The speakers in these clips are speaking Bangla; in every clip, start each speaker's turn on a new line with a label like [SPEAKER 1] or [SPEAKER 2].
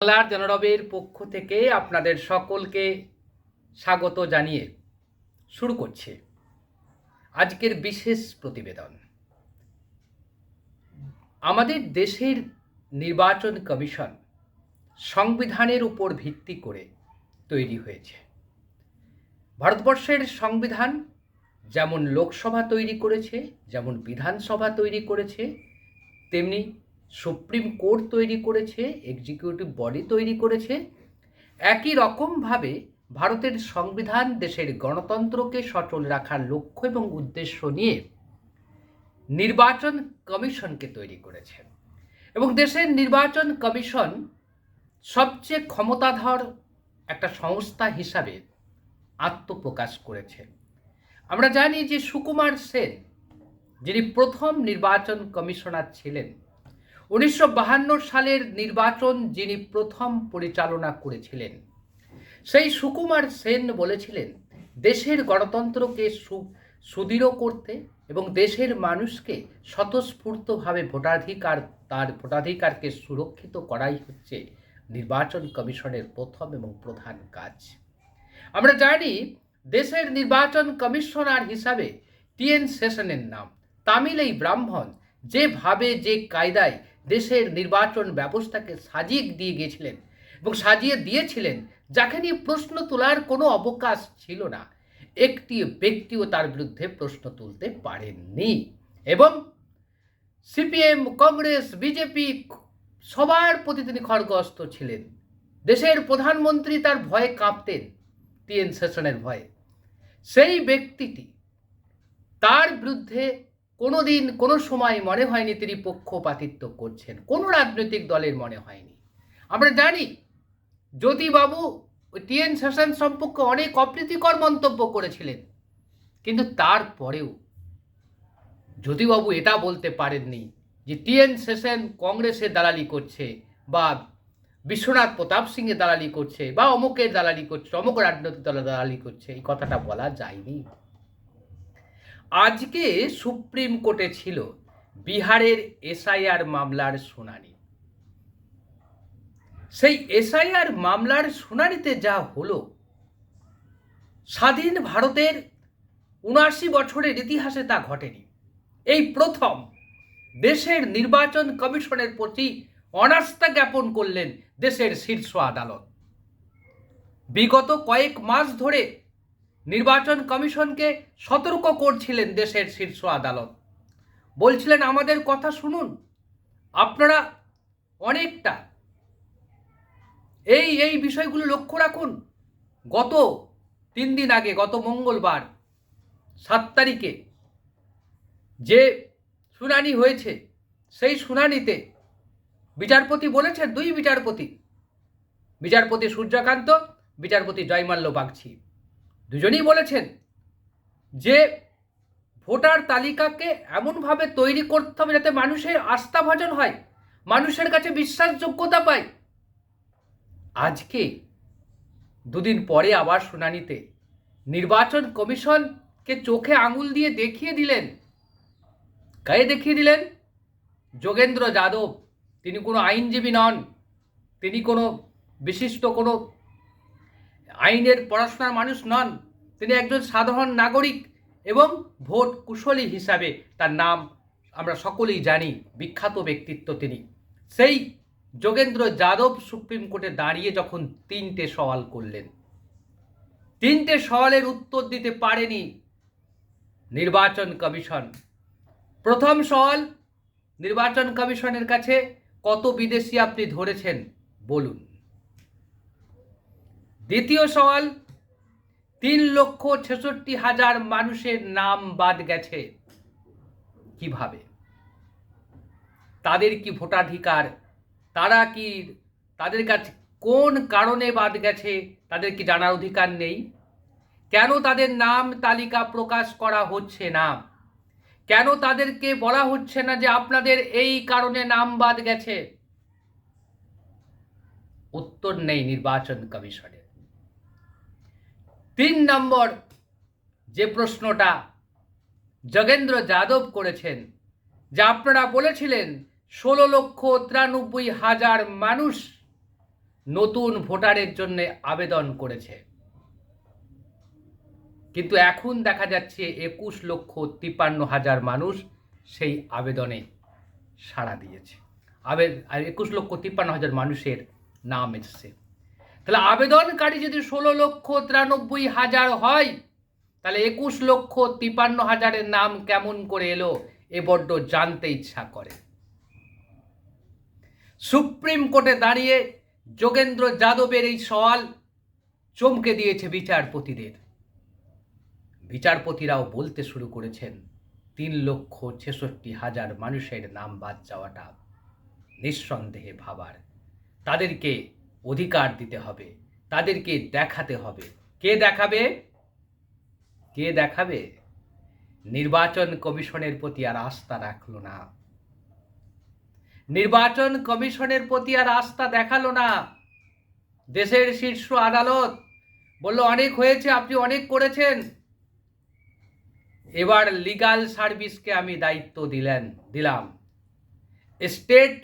[SPEAKER 1] বাংলার জনরবের পক্ষ থেকে আপনাদের সকলকে স্বাগত জানিয়ে শুরু করছে। আজকের বিশেষ প্রতিবেদন। আমাদের দেশের নির্বাচন কমিশন সংবিধানের উপর ভিত্তি করে তৈরি হয়েছে। ভারতবর্ষের সংবিধান যেমন লোকসভা তৈরি করেছে, যেমন বিধানসভা তৈরি করেছে, তেমনি সুপ্রিম কোর্ট তৈরি করেছে এক্সিকিউটিভ বডি তৈরি করেছে। একই রকমভাবে ভারতের সংবিধান দেশের গণতন্ত্রকে সচল রাখার লক্ষ্য এবং উদ্দেশ্য নিয়ে নির্বাচন কমিশনকে তৈরি করেছে। এবং দেশের নির্বাচন কমিশন সবচেয়ে ক্ষমতাধর একটা সংস্থা হিসাবে আত্মপ্রকাশ করেছে। আমরা জানি যে সুকুমার সেন, যিনি প্রথম নির্বাচন কমিশনার ছিলেন উনিশশো সালের নির্বাচন যিনি প্রথম পরিচালনা করেছিলেন, সেই সুকুমার সেন বলেছিলেন, দেশের গণতন্ত্রকে সুদৃঢ় করতে এবং দেশের মানুষকে স্বতঃস্ফূর্তভাবে ভোটাধিকার, তার ভোটাধিকারকে সুরক্ষিত করাই হচ্ছে নির্বাচন কমিশনের প্রথম এবং প্রধান কাজ। আমরা জানি, দেশের নির্বাচন কমিশনার হিসাবে টিএন সেশনের নাম, তামিল এই ব্রাহ্মণ যেভাবে যে কায়দায় দেশের নির্বাচন ব্যবস্থাকে সাজিয়ে দিয়ে গিয়েছিলেন এবং সাজিয়ে দিয়েছিলেন, যাকে নিয়ে প্রশ্ন তোলার কোনো অবকাশ ছিল না। একটি ব্যক্তিও তার বিরুদ্ধে প্রশ্ন তুলতে পারেননি। এবং সিপিএম, কংগ্রেস, বিজেপি সবার প্রতি তিনি খড়গস্ত ছিলেন। দেশের প্রধানমন্ত্রী তার ভয়ে কাঁপতেন টিএন সেশনের ভয়ে। সেই ব্যক্তিটি তার বিরুদ্ধে কোনো দিন কোনো সময় মনে হয়নি তিনি পক্ষপাতিত্ব করছেন। কোনো রাজনৈতিক দলের মনে হয়নি। আমরা জানি জ্যোতিবাবু টিএন সেশন সম্পর্কে অনেক অপ্রীতিকর মন্তব্য করেছিলেন। কিন্তু তারপরেও জ্যোতিবাবু এটা বলতে পারেননি যে টিএন সেশন কংগ্রেসের দালালি করছে বা বিশ্বনাথ প্রতাপ সিংয়ের দালালি করছে বা অমুকের দালালি করছে, অমুক রাজনৈতিক দলের দালালি করছে, এই কথাটা বলা যায়নি। আজকে সুপ্রিম কোর্টে ছিল বিহারের এসআইআর মামলার শুনানি। সেই এসআইআর মামলার শুনানিতে যা হলো, স্বাধীন ভারতের উনআশি বছরের ইতিহাসে তা ঘটেনি। এই প্রথম দেশের নির্বাচন কমিশনের প্রতি অনাস্থা জ্ঞাপন করলেন দেশের শীর্ষ আদালত। বিগত কয়েক মাস ধরে নির্বাচন কমিশনকে সতর্ক করছিলেন দেশের শীর্ষ আদালত। বলছিলেন, আমাদের কথা শুনুন। আপনারা অনেকটা এই এই বিষয়গুলো লক্ষ্য রাখুন। গত তিন দিন আগে, গত মঙ্গলবার সাত তারিখে যে শুনানি হয়েছে, সেই শুনানিতে বিচারপতি বলেছেন, দুই বিচারপতি বিচারপতি সূর্যকান্ত, বিচারপতি জয়মাল্য বাগছি দুজনেই বলেছেন যে ভোটার তালিকাকে এমনভাবে তৈরি করতে হবে যাতে মানুষের আস্থাভাজন হয়, মানুষের কাছে বিশ্বাসযোগ্যতা পায়। আজকে দুদিন পরে আবার শুনানিতে নির্বাচন কমিশনকে চোখে আঙুল দিয়ে দেখিয়ে দিলেন, গায়ে দেখিয়ে দিলেন যোগেন্দ্র যাদব। তিনি কোনো আইনজীবী নন, তিনি কোনো বিশিষ্ট কোনো আইনের পড়াশোনার মানুষ নন। তিনি একজন সাধারণ নাগরিক এবং ভোট কুশলী হিসাবে তার নাম আমরা সকলেই জানি, বিখ্যাত ব্যক্তিত্ব তিনি। সেই যোগেন্দ্র যাদব সুপ্রিম কোর্টে দাঁড়িয়ে যখন তিনটে সওয়াল করলেন। তিনটে সওয়ালের উত্তর দিতে পারেনি নির্বাচন কমিশন। প্রথম সওয়াল, নির্বাচন কমিশনের কাছে কত বিদেশি আপনি ধরেছেন? বলুন। দ্বিতীয় সওয়াল, তিন লক্ষ ছেষট্টি হাজার মানুষের নাম বাদ গেছে। কীভাবে? তাদের কি ভোটাধিকার? তারা কি, তাদের কাছে কোন কারণে বাদ গেছে? তাদের কি জানার অধিকার নেই? কেন তাদের নাম তালিকা প্রকাশ করা হচ্ছে না? কেন তাদেরকে বলা হচ্ছে না যে আপনাদের এই কারণে নাম বাদ গেছে? উত্তর নেই নির্বাচন কমিশনের তিন নম্বর যে প্রশ্নটা যোগেন্দ্র যাদব করেছেন, যে আপনারা বলেছিলেন, ষোলো লক্ষ তিরানব্বই হাজার মানুষ নতুন ভোটারের জন্য আবেদন করেছে। কিন্তু এখন দেখা যাচ্ছে একুশ লক্ষ তিপ্পান্ন হাজার মানুষ সেই আবেদনে সাড়া দিয়েছে। আবে আর একুশ লক্ষ তিপ্পান্ন হাজার মানুষের নাম এসছে। তাহলে আবেদনকারী যদি ষোলো লক্ষ তিরানব্বই হাজার হয়, তাহলে একুশ লক্ষ তিপান্ন হাজারের নাম কেমন করে এলো? এ বড্ড জানতে ইচ্ছা করে। সুপ্রিম কোর্টে দাঁড়িয়ে যোগেন্দ্র যাদবের এই সওয়াল চমকে দিয়েছে বিচারপতিদের। বিচারপতিরাও বলতে শুরু করেছেন, তিন লক্ষ ছেষট্টি হাজার মানুষের নাম বাদ যাওয়াটা নিঃসন্দেহে ভাবার। তাদেরকে অধিকার দিতে হবে। তাদেরকে দেখাতে হবে। কে দেখাবে? কে দেখাবে? নির্বাচন কমিশনের প্রতি আর আস্থা রাখল না। নির্বাচন কমিশনের প্রতি আর আস্থা দেখাল না। দেশের শীর্ষ আদালত বলল, অনেক হয়েছে, আপনি অনেক করেছেন। এবার লিগাল সার্ভিসকে আমি দায়িত্ব দিলেন, দিলাম। স্টেট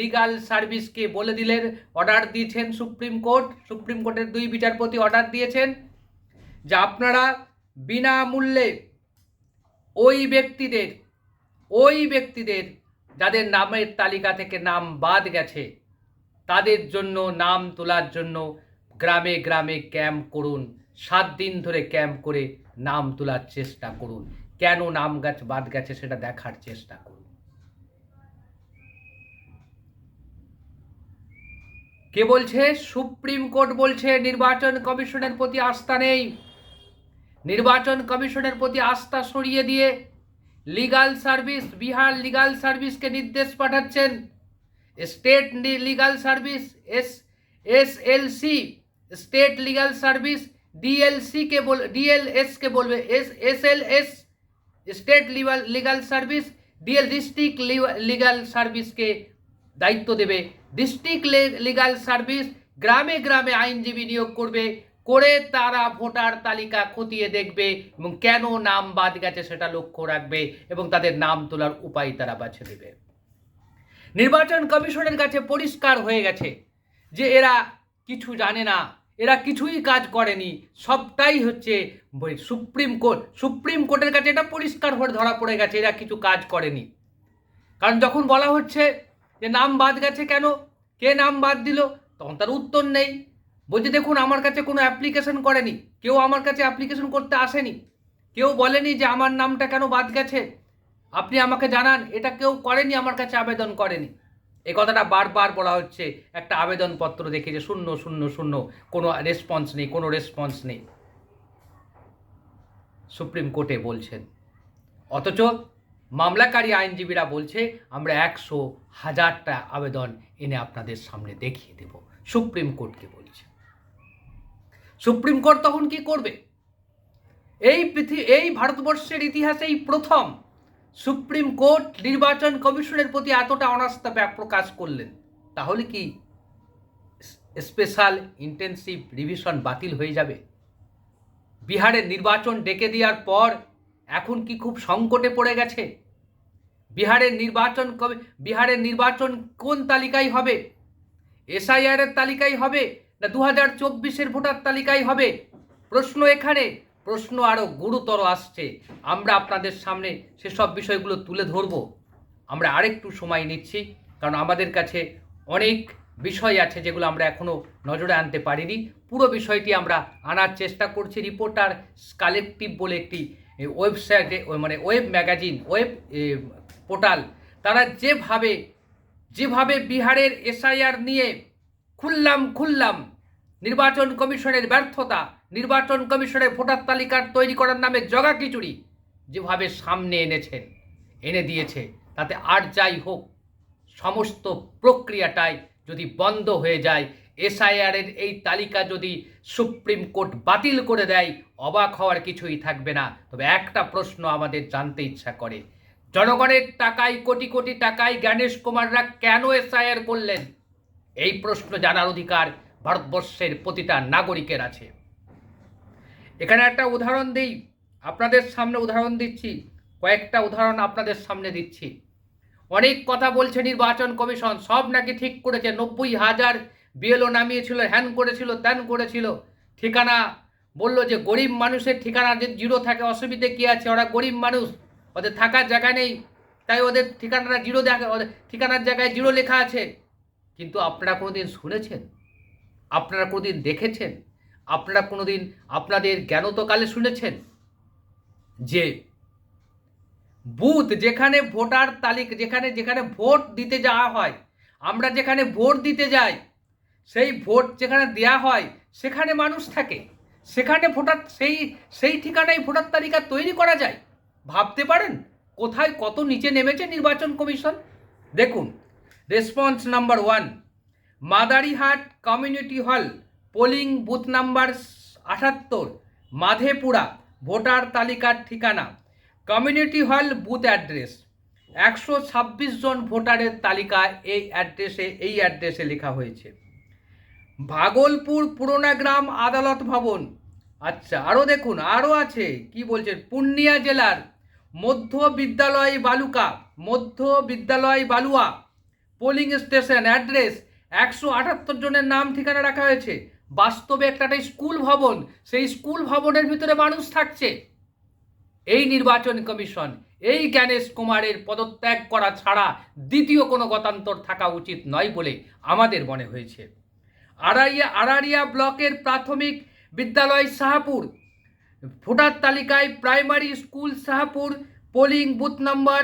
[SPEAKER 1] লিগাল সার্ভিসকে বলে দিলেন, অর্ডার দিয়েছেন সুপ্রিম কোর্ট। সুপ্রিম কোর্টের দুই বিচারপতি অর্ডার দিয়েছেন যে আপনারা বিনামূল্যে ওই ব্যক্তিদের ওই ব্যক্তিদের যাদের নামের তালিকা থেকে নাম বাদ গেছে, তাদের জন্য, নাম তোলার জন্য গ্রামে গ্রামে ক্যাম্প করুন। সাত দিন ধরে ক্যাম্প করে নাম তোলার চেষ্টা করুন। কেন নাম গাছ বাদ গেছে সেটা দেখার চেষ্টা করুন। কে বলছে? সুপ্রিম কোর্ট বলছে নির্বাচন কমিশনের প্রতি আস্থা নেই। নির্বাচন কমিশনের প্রতি আস্থা সরিয়ে দিয়ে লিগাল সার্ভিস বিহার লিগাল সার্ভিসকে নির্দেশ পাঠাচ্ছেন। State legal service S S L C state legal service D L C কে বল ডিএলএস কে বলবে S S L S state legal service D L district legal সার্ভিসকে দায়িত্ব দেবে। ডিস্ট্রিক্ট লিগাল সার্ভিস গ্রামে গ্রামে আইনজীবী নিয়োগ করবে, করে তারা ভোটার তালিকা খতিয়ে দেখবে এবং কেন নাম বাদ গেছে সেটা লক্ষ্য রাখবে এবং তাদের নাম তোলার উপায় তারা বাছে দেবে নির্বাচন কমিশনের কাছে পরিষ্কার হয়ে গেছে যে এরা কিছু জানে না, এরা কিছুই কাজ করেনি, সবটাই হচ্ছে সুপ্রিম কোর্ট। সুপ্রিম কোর্টের কাছে এটা পরিষ্কার হয়ে ধরা পড়ে গেছে, এরা কিছু কাজ করেনি। কারণ যখন বলা হচ্ছে যে নাম বাদ গেছে কেন? কে নাম বাদ দিল? তখন তার উত্তর নেই। বলছে, দেখুন, আমার কাছে কোনো অ্যাপ্লিকেশন করেনি। কেউ আমার কাছে অ্যাপ্লিকেশন করতে আসেনি। কেউ বলেনি যে আমার নামটা কেন বাদ গেছে। আপনি আমাকে জানান, এটা কেউ করেনি, আমার কাছে আবেদন করেনি। এই কথাটা বারবার বলা হচ্ছে। একটা আবেদনপত্র দেখে যে শূন্য শূন্য শূন্য। কোনো রেসপন্স নেই, কোনো রেসপন্স নেই। সুপ্রিম কোর্টে বলছেন, অথচ মামলাকারী আইনজীবীরা বলছে, আমরা একশো হাজারটা আবেদন এনে আপনাদের সামনে দেখিয়ে দেব। সুপ্রিম কোর্টকে বলছে। সুপ্রিম কোর্ট তখন কি করবে? এই পৃথিবী এই ভারতবর্ষের ইতিহাসে এই প্রথম সুপ্রিম কোর্ট নির্বাচন কমিশনের প্রতি এতটা অনাস্থা প্রকাশ করলেন। তাহলে কি স্পেশাল ইন্টেন্সিভ রিভিশন বাতিল হয়ে যাবে? বিহারের নির্বাচন ডেকে দেওয়ার পর এখন কি খুব সংকটে পড়ে গেছে? বিহারের নির্বাচন কবে, বিহারের নির্বাচন কোন তালিকায় হবে? এসআইআরের তালিকায় হবে না দু হাজার চব্বিশের ভোটার তালিকায় হবে? প্রশ্ন এখানে, প্রশ্ন আরও গুরুতর আসছে। আমরা আপনাদের সামনে সেসব বিষয়গুলো তুলে ধরব। আমরা আরেকটু সময় নিচ্ছি, কারণ আমাদের কাছে অনেক বিষয় আছে যেগুলো আমরা এখনও নজরে আনতে পারিনি। পুরো বিষয়টি আমরা আনার চেষ্টা করছি। রিপোর্টার কালেকটিভ বলে একটি ওয়েবসাইটে মানে ওয়েব ম্যাগাজিন ওয়েব পোর্টাল তারা যেভাবে যেভাবে বিহারের এসআইআর নিয়ে খুললাম খুললাম, নির্বাচন কমিশনের ব্যর্থতা, নির্বাচন কমিশনের ভোটার তালিকার তৈরি করার নামে জগা খিচুড়ি, যেভাবে সামনে এনেছেন, এনে দিয়েছে, তাতে আর যাই হোক, সমস্ত প্রক্রিয়াটাই যদি বন্ধ হয়ে যায় এসআইআরের এই তালিকা যদি সুপ্রিম কোর্ট বাতিল করে দেয়, অবাক হওয়ার কিছুই থাকবে না। তবে একটা প্রশ্ন আমাদের জানতে ইচ্ছা করে। জনগণের টাকায়, কোটি কোটি টাকায় জ্ঞানেশ কুমাররা কেন এসআইআর করলেন? এই প্রশ্ন জানার অধিকার ভারতবর্ষের প্রতিটা নাগরিকের আছে। এখানে একটা উদাহরণ দিই। আপনাদের সামনে উদাহরণ দিচ্ছি। কয়েকটা উদাহরণ আপনাদের সামনে দিচ্ছি। অনেক কথা বলছে নির্বাচন কমিশন, সব নাকি ঠিক করেছে। নব্বই হাজার বিএলও নামিয়েছিল, হ্যান করেছিল, ত্যান করেছিল। ঠিকানা বলল যে গরিব মানুষের ঠিকানা যে জিরো থাকে, অসুবিধে কী আছে? ওরা গরিব মানুষ, ওদের থাকার জায়গা নেই। তাই ওদের ঠিকানাটা জিরো দেখা ওদের ঠিকানার জায়গায় জিরো লেখা আছে। কিন্তু আপনারা কোনো দিন শুনেছেন? আপনারা কোনোদিন দেখেছেন? আপনারা কোনো দিন আপনাদের জ্ঞানতকালে শুনেছেন? যে বুথ যেখানে ভোটার তালিকা, যেখানে যেখানে ভোট দিতে যাওয়া হয়, আমরা যেখানে ভোট দিতে যাই সেই ভোট যেখানে দেয়া হয়, সেখানে মানুষ থাকে। সেখানে ভোটার, সেই সেই ঠিকানায় ভোটার তালিকা তৈরি করা যায়। ভাবতে পারেন কোথায় কত নিচে নেমেছে নির্বাচন কমিশন? দেখুন, response number one, Madarihat community hall, polling booth number আটাত্তর, মাধেপুরা, ভোটার তালিকার ঠিকানা। কমিউনিটি হল বুথ অ্যাড্রেস, একশো ছাব্বিশ জন ভোটারের তালিকা এই অ্যাড্রেসে এই অ্যাড্রেসে লেখা হয়েছে। ভাগলপুর পুরোনা গ্রাম আদালত ভবন। আচ্ছা আরও দেখুন আরও আছে। কি বলছেন? পূর্ণিয়া জেলার মধ্য বিদ্যালয় বালুকা, মধ্য বিদ্যালয় বালুয়া পোলিং স্টেশন অ্যাড্রেস একশো আটাত্তর জনের নাম ঠিকানা রাখা হয়েছে। বাস্তবে একটা স্কুল ভবন, সেই স্কুল ভবনের ভিতরে মানুষ থাকছে। এই নির্বাচন কমিশন, এই জ্ঞানেশ কুমারের পদত্যাগ করা ছাড়া দ্বিতীয় কোনো গতান্তর থাকা উচিত নয় বলে আমাদের মনে হয়েছে। আড়াইয়া আড়ারিয়া ব্লকের প্রাথমিক বিদ্যালয় শাহপুর ভোটার তালিকায় primary school Shahpur polling booth number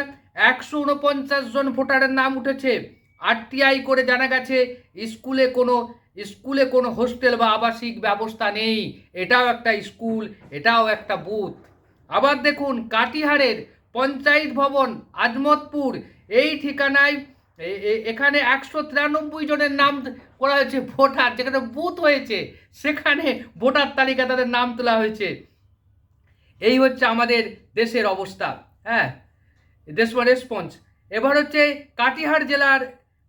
[SPEAKER 1] একশো উনপঞ্চাশ জন ভোটারের নাম উঠেছে। আরটিআই করে জানা গেছে, স্কুলে কোনো স্কুলে কোনো হোস্টেল বা আবাসিক ব্যবস্থা নেই। এটাও একটা স্কুল, এটাও একটা বুথ। আবার দেখুন, কাটিহারের পঞ্চায়েত ভবন, আজমতপুর, এই ঠিকানায় এখানে একশো তিরানব্বই জনের নাম করা হয়েছে ভোটার, যেখানে বুথ হয়েছে, সেখানে ভোটার তালিকা তাদের নাম তোলা হয়েছে। এই হচ্ছে আমাদের দেশের অবস্থা হ্যাঁ? দেশ রেসপন্স এবার হচ্ছে কাটিহার জেলার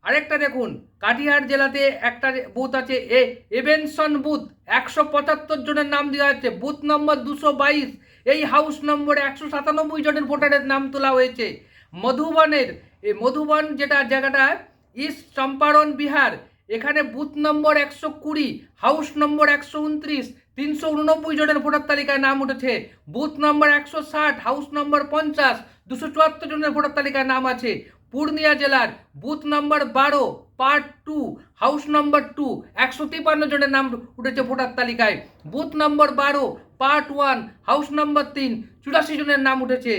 [SPEAKER 1] আরেকটা দেখুন। কাটিহার জেলাতে একটা বুথ আছে, এ এভেনসন বুথ, একশো পঁচাত্তর জনের নাম দেওয়া হচ্ছে বুথ নম্বর দুশো বাইশ, এই হাউস নম্বরে একশো সাতানব্বই জনের ভোটারের নাম তোলা হয়েছে। মধুবনের মধুবন যেটা জায়গাটা ইস্ট চম্পারণ বিহার এখানে বুথ নম্বর একশো কুড়ি হাউস নম্বর একশো উনত্রিশ, তিনশো উননব্বই জনের ভোটার তালিকায় নাম উঠেছে। বুথ নম্বর একশো ষাট হাউস নম্বর পঞ্চাশ, দুশো চুয়াত্তর জনের ভোটার তালিকায় নাম আছে। পূর্ণিয়া জেলার বুথ নম্বর বারো part two house number two একশো তিপ্পান্ন জনের নাম উঠেছে ভোটার তালিকায়। বুথ নম্বর বারো পার্ট ওয়ান হাউস নম্বর তিন, চুরাশি জনের নাম উঠেছে।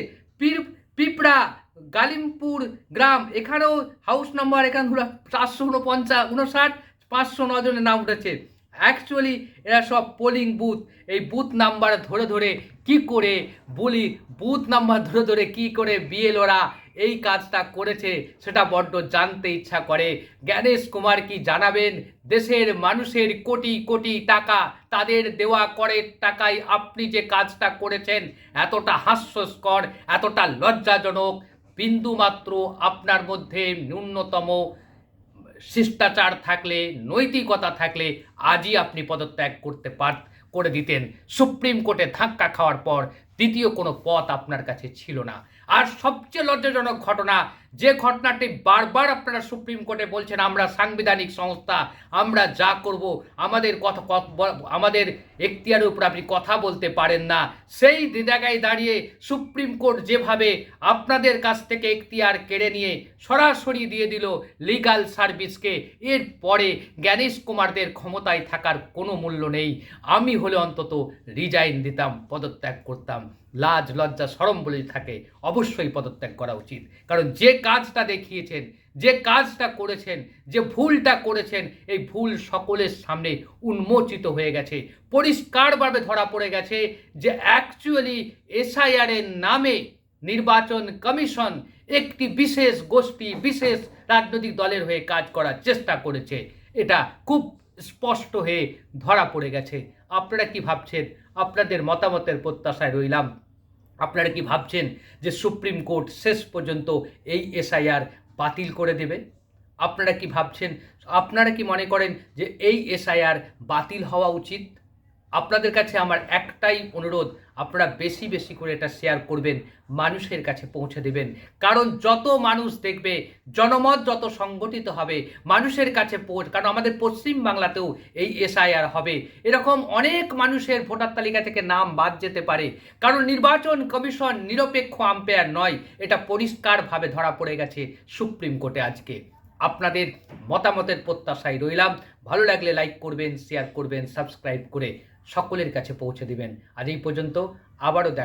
[SPEAKER 1] পিপড়া গালিমপুর গ্রাম, এখানেও হাউস নম্বর এখানে ধরো চারশো উনপঞ্চাশ, উনষাট, পাঁচশো ন জনের নাম উঠেছে। অ্যাকচুয়ালি এরা সব পোলিং বুথ এই বুথ নাম্বার ধরে ধরে কি করে বলি বুথ নাম্বার ধরে ধরে কি করে বিএলওরা এই কাজটা করেছে সেটা বড্ড জানতে ইচ্ছা করে। জ্ঞানেশ কুমার কি জানাবেন? দেশের মানুষের কোটি কোটি টাকা তাদের দেওয়া করের টাকায় আপনি যে কাজটা করেছেন, এতটা হাস্যস্কর, এতটা লজ্জাজনক। বিন্দুমাত্র আপনার মধ্যে ন্যূনতম শিষ্টাচার থাকলে, নৈতিকতা থাকলে আজই আপনি পদত্যাগ করতে পার, করে দিতেন। সুপ্রিম কোর্টে ধাক্কা খাওয়ার পর দ্বিতীয় কোনো পথ আপনার কাছে ছিল না। আর সবচেয়ে লজ্জাজনক ঘটনা, যে ঘটনাটি বারবার আপনারা সুপ্রিম কোর্টে বলছেন, আমরা সাংবিধানিক সংস্থা, আমরা যা করব, আমাদের কথা আমাদের এখতিয়ারের উপর আপনি কথা বলতে পারেন না। সেই জায়গায় দাঁড়িয়ে সুপ্রিম কোর্ট যেভাবে আপনাদের কাছ থেকে এখতিয়ার কেড়ে নিয়ে সরাসরি দিয়ে দিল লিগাল সার্ভিসকে এরপরে জ্ঞানেশ কুমারদের ক্ষমতায় থাকার কোনো মূল্য নেই। আমি হলে অন্তত রিজাইন দিতাম, পদত্যাগ করতাম। লাজ, লজ্জা, সরম বলে থাকে অবশ্যই পদত্যাগ করা উচিত। কারণ যে কাজটা দেখিয়েছেন, যে কাজটা করেছেন, যে ভুলটা করেছেন, এই ভুল সকলের সামনে উন্মোচিত হয়ে গেছে। পরিষ্কারভাবে ধরা পড়ে গেছে যে অ্যাকচুয়ালি এসআইআরের নামে নির্বাচন কমিশন একটি বিশেষ গোষ্ঠী, বিশেষ রাজনৈতিক দলের হয়ে কাজ করার চেষ্টা করেছে। এটা খুব স্পষ্ট হয়ে ধরা পড়ে গেছে। আপনারা কি ভাবছেন? আপনাদের মতামতের প্রত্যাশায় রইলাম। আপনারা কি ভাবছেন যে সুপ্রিম কোর্ট শেষ পর্যন্ত এই এসআইআর বাতিল করে দেবে? আপনারা কি ভাবছেন? আপনারা কি মনে করেন যে এই এসআইআর বাতিল হওয়া উচিত? আপনাদের কাছে আমার একটাই অনুরোধ আপনারা বেশি বেশি করে এটা শেয়ার করবেন, মানুষের কাছে পৌঁছে দেবেন। কারণ যত মানুষ দেখবে, জনমত যত সংগঠিত হবে, মানুষের কাছে পৌঁছ, কারণ আমাদের পশ্চিম বাংলাতেও এই এসআইআর হবে। এরকম অনেক মানুষের ভোটার তালিকা থেকে নাম বাদ যেতে পারে। কারণ নির্বাচন কমিশন নিরপেক্ষ আম্পায়ার নয়, এটা পরিষ্কারভাবে ধরা পড়ে গেছে সুপ্রিম কোর্টে আজকে। আপনাদের মতামতের প্রত্যাশায় রইলাম। ভালো লাগলে লাইক করবেন শেয়ার করবেন সাবস্ক্রাইব করে সকলের কাছে পৌঁছে দিবেন। আজ এই পর্যন্ত আবারও দেখ